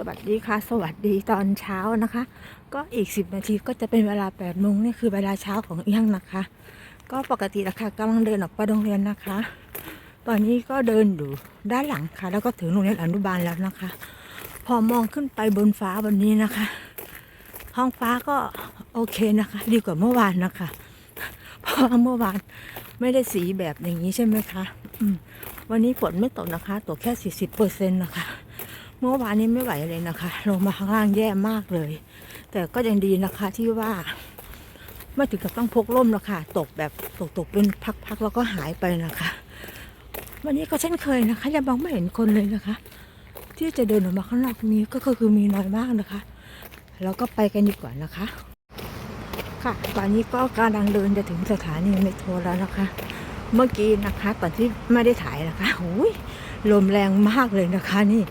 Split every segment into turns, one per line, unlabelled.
สวัสดีค่ะ สวัสดีตอนเช้านะคะ ก็อีก 10 นาทีก็จะเป็นเวลา8โมงนี่คือเวลาเช้าของเอี้ยงนะคะ ก็ปกตินะคะกำลังเดินออกไปโรงเรียนนะคะ ตอนนี้ก็เดินอยู่ด้านหลังค่ะ แล้วก็ถึงโรงเรียนอนุบาลแล้วนะคะ พอมองขึ้นไปบนฟ้าวันนี้นะคะห้องฟ้าก็โอเคนะคะ ดีกว่าเมื่อวานนะคะเพราะเมื่อวานไม่ได้สีแบบอย่างนี้ใช่ไหมคะอืวันนี้ฝนไม่ตกนะคะ ตกแค่ 40เปอร์เซ็นต์นะคะ เมื่อวานนี้ไม่ไหวเลยนะคะ ลงมาข้างล่างแย่มากเลย แต่ก็ยังดีนะคะที่ว่า ไม่ถึงกับต้องพกร่มหรอกค่ะ ตกแบบตกตกเป็นพักๆแล้วก็หายไปนะคะ วันนี้ก็เช่นเคยนะคะยังมองไม่เห็นคนเลยนะคะ ที่จะเดินออกมาข้างนอกนี้ก็คือมีน้อยมากนะคะเราก็ไปกันดีกว่านะคะ ค่ะ ตอนนี้ก็กำลังเดินจะถึงสถานีเมโทรแล้วนะคะ เมื่อกี้นะคะตอนที่ไม่ได้ถ่ายนะคะโอ้ยลมแรงมากเลยนะคะนี่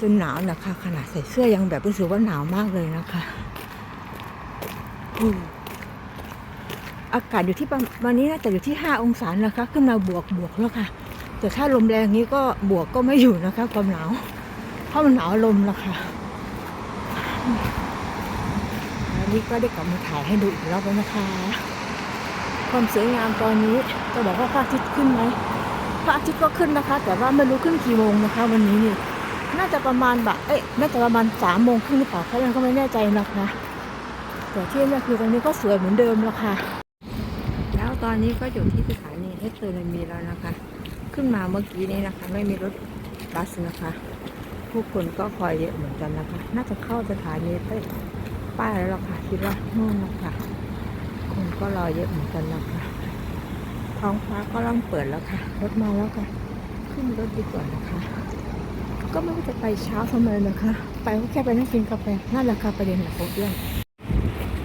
จนหนาวนะคะ ขนาดใส่เสื้อยังแบบรู้สึกว่าหนาวมากเลยนะคะอืมอากาศอยู่ที่วันนี้น่าจะอยู่ที่ 5 องศานะคะขึ้นมาบวกบวกแล้วค่ะ แต่ถ้าลมแรงนี้ก็บวกก็ไม่อยู่นะคะ ความหนาว เพราะมันหนาวลมแล้วค่ะอันนี้ก็ได้กลับมาถ่ายให้ดูอีกรอบแล้วนะคะ ความสวยงามตอนนี้จะบอกว่าพระอาทิตย์ขึ้นไหมพระอาทิตย์ก็ขึ้นนะคะ แต่ว่าไม่รู้ขึ้นกี่โมงนะคะ วันนี้นี่ น่าจะประมาณแบบเอ๊ะน่าจะประมาณสามโมงครึ่งหรือเปล่าเขายังก็ไม่แน่ใจนะคะแต่ที่นี่คือตอนนี้ก็สวยเหมือนเดิมแล้วค่ะ แล้วตอนนี้ก็อยู่ที่สถานีเอสเตอร์มีแล้วนะคะ ขึ้นมาเมื่อกี้นี้นะคะ ไม่มีรถบัสนะคะ ผู้คนก็คอยเยอะเหมือนกันนะคะ น่าจะเข้าสถานีไปป้ายแล้วค่ะคิดว่านู่นนะคะคนก็รอเยอะเหมือนกันนะคะ ท้องฟ้าก็เริ่มเปิดแล้วค่ะ รถมาแล้วค่ะ ขึ้นรถดีกว่านะคะ ก็ไม่ว่าจะไปเช้าทำไมนะคะ ไปก็แค่ไปนั่งกินกาแฟนั่นแหละค่ะประเด็นหลักของเรื่อง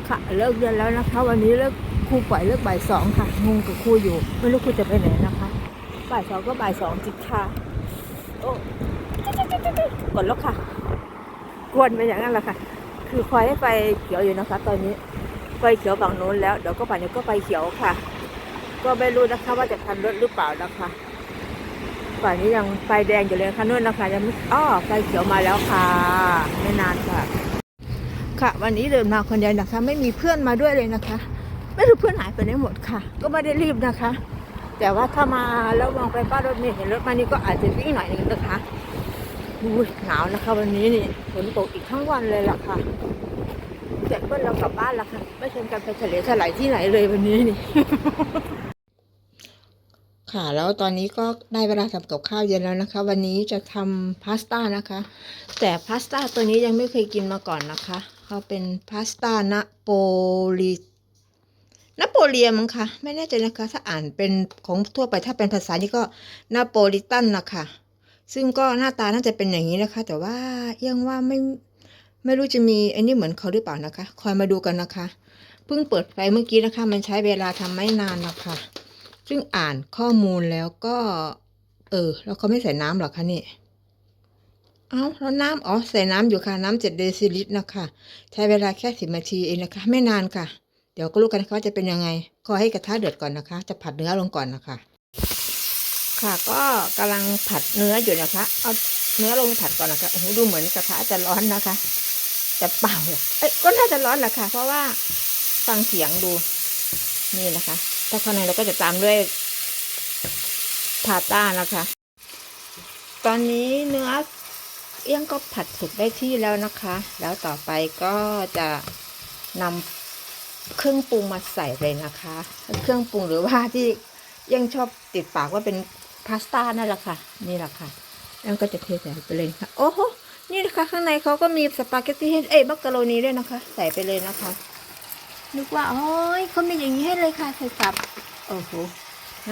ค่ะเลิกเรียนแล้วนะคะ วันนี้เลิกครูปล่อยเลิกบ่ายสองค่ะงงกับครูอยู่ไม่รู้ครูจะไปไหนนะคะบ่ายสองก็บ่ายสองจิตค่ะโอ้กดแล้วค่ะ กวนไปอย่างนั้นแหละค่ะ คือคอยให้ไฟเขียวอยู่นะคะ ตอนนี้ไฟเขียวฝั่งโน้นแล้วเดี๋ยวก็ป่านนี้ก็ไฟเขียวค่ะ ก็ไม่รู้นะคะว่าจะทันรถหรือเปล่านะคะ ฝ่ายนี้ยังไฟแดงอยู่เลยค่ะนู่นนะคะยังไม่อ้อไฟเขียวมาแล้วค่ะ ไม่นานค่ะ ค่ะ วันนี้เดินมาคนเดียวนะคะ ไม่มีเพื่อนมาด้วยเลยนะคะ ไม่รู้เพื่อนหายไปไหนหมดค่ะ ก็ไม่ได้รีบนะคะ แต่ว่าถ้ามาแล้วมองไปป้ารถเมล์เห็นรถมานี่ก็อาจจะวิ่งหน่อยนึงนะคะอุ้ยหนาวนะคะ วันนี้นี่ฝนตกอีกทั้งวันเลยล่ะค่ะเสร็จเพื่อนเรากลับบ้านแล้วค่ะ ไม่เชิญกันไปทะเลถลายที่ไหนเลยวันนี้นี่ ค่ะ แล้วตอนนี้ก็ได้เวลาทำกับข้าวเย็นแล้วนะคะ วันนี้จะทำพาสต้านะคะ แต่พาสต้าตัวนี้ยังไม่เคยกินมาก่อนนะคะเขาเป็นพาสต้านาโปลีนาโปเลียมั้งคะไม่แน่ใจนะคะ ถ้าอ่านเป็นของทั่วไปถ้าเป็นภาษานี่ก็นาโปลิตันนะคะซึ่งก็หน้าตาน่าจะเป็นอย่างนี้นะคะ แต่ว่ายังว่าไม่ไม่รู้จะมีอ้นี่เหมือนเขาหรือเปล่านะคะ คอยมาดูกันนะคะเพิ่งเปิดไปเมื่อกี้นะคะ มันใช้เวลาทำไม่นานนะคะ ซึ่งอ่านข้อมูลแล้วก็ เออ แล้วเขาไม่ใส่น้ำหรอคะนี่เอ้าแล้วน้ำอ๋อใส่น้ำอยู่ค่ะน้ำเจ็ดเดซิลิตรนะคะใช้เวลาแค่สิบนาทีเองนะคะ ไม่นานค่ะ เดี๋ยวก็รู้กันนะคะว่าจะเป็นยังไงขอให้กระทะเดือดก่อนนะคะ จะผัดเนื้อลงก่อนนะคะ ค่ะก็กำลังผัดเนื้ออยู่นะคะ เอาเนื้อลงผัดก่อนนะคะโอ้โหดูเหมือนกระทะจะร้อนนะคะแต่เปล่าเลยเอ้ยก็น่าจะร้อนแหละค่ะ เพราะว่าฟังเสียงดูนี่นะคะ ถ้าข้างในเราก็จะตามด้วยพาต้านะคะ ตอนนี้เนื้อเอี้ยงก็ผัดสุกได้ที่แล้วนะคะ แล้วต่อไปก็จะนำเครื่องปรุงมาใส่เลยนะคะ เครื่องปรุงหรือว่าที่เอี้ยังชอบติดปากว่าเป็นพาสต้านั่นแหละค่ะ นี่แหละค่ะเอี้ยงก็จะเทใส่ไปเลยค่ะ โอ้โห นี่นะคะข้างในเขาก็มีสปาเกตตี้เอ้ยมักกะโรนีด้วยนะคะ ใส่ไปเลยนะคะ นึกว่าโอ้ยเขามีอย่างนี้ให้เลยค่ะใส่สับโอ้โห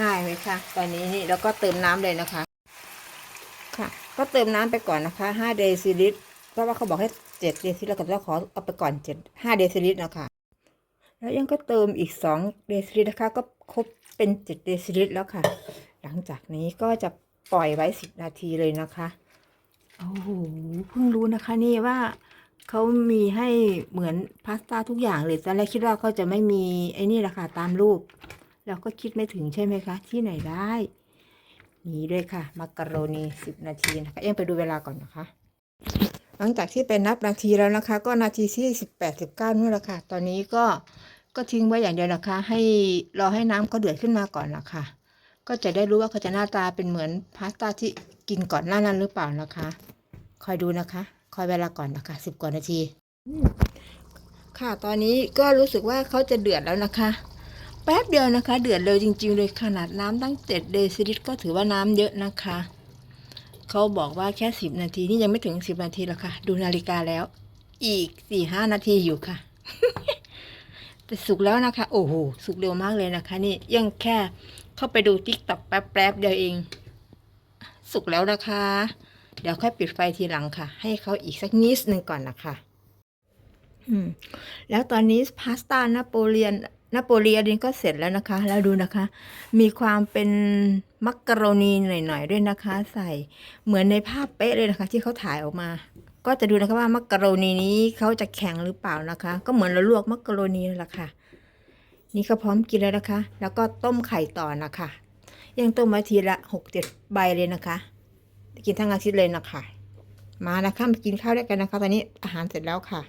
ง่ายไหมคะตอนนี้นี่แล้วก็เติมน้ำเลยนะคะ ค่ะ ก็เติมน้ำไปก่อนนะคะ5เดซิลิตรเพราะว่าเขาบอกให้7เดซิลิตรแล้วก็จะขอเอาไปก่อน7 5เดซิลิตรนะคะ แล้วยังก็เติมอีก2เดซิลิตรนะคะ ก็ครบเป็น7เดซิลิตรแล้วค่ะ หลังจากนี้ก็จะปล่อยไว้10นาทีเลยนะคะโอ้โหเพิ่งรู้นะคะนี่ว่า เขามีให้เหมือนพาสต้าทุกอย่างเลยตอนแรกคิดว่าเขาจะไม่มีไอ้นี่แหละค่ะตามรูป เราก็คิดไม่ถึงใช่ไหมคะ ที่ไหนได้มีด้วยค่ะมักกะโรนีสิบนาทีนะคะเอ็งไปดูเวลาก่อนนะคะ หลังจากที่ไปนับนาทีแล้วนะคะ ก็นาทีที่สิบแปดสิบเก้านู่นแหละค่ะ ตอนนี้ก็ก็ทิ้งไว้อย่างเดียวนะคะ ให้รอให้น้ำเขาเดือดขึ้นมาก่อนนะคะก็จะได้รู้ว่าเขาจะหน้าตาเป็นเหมือนพาสต้าที่กินก่อนหน้านั้นหรือเปล่านะคะ คอยดูนะคะ คอยเวลาก่อนนะคะสิบกว่านาที ค่ะตอนนี้ก็รู้สึกว่าเขาจะเดือดแล้วนะคะ แป๊บเดียวนะคะ เดือดเร็วจริง ๆ เลยขนาดน้ำตั้งเจ็ดเดซิลิตรก็ถือว่าน้ำเยอะนะคะเขาบอกว่าแค่สิบนาทีนี่ยังไม่ถึงสิบนาทีแล้วค่ะ ดูนาฬิกาแล้ว อีกสี่ห้านาทีอยู่ค่ะแต่สุกแล้วนะคะ โอ้โหสุกเร็วมากเลยนะคะ นี่ยังแค่เข้าไปดูทิกตอกแป๊บๆเดียวเอง สุกแล้วนะคะ เดี๋ยวค่อยปิดไฟทีหลังค่ะ ให้เขาอีกสักนิดหนึ่งก่อนนะคะอืมแล้วตอนนี้พาสต้านาโปเลียนนาโปเลียนก็เสร็จแล้วนะคะ แล้วดูนะคะ มีความเป็นมักกะโรนีหน่อยๆด้วยนะคะ ใส่เหมือนในภาพเป๊ะเลยนะคะ ที่เขาถ่ายออกมา ก็จะดูนะคะว่ามักกะโรนีนี้เขาจะแข็งหรือเปล่านะคะ ก็เหมือนเราลวกมักกะโรนีนั่นแหละค่ะ นี่ก็พร้อมกินแล้วนะคะ แล้วก็ต้มไข่ต่อนะคะ ยังต้มมาทีละหกเจ็ดใบเลยนะคะ กินทั้งอาทิตย์เลยนะคะมานะคะมากินข้าวด้วยกันนะคะ ตอนนี้อาหารเสร็จแล้วค่ะ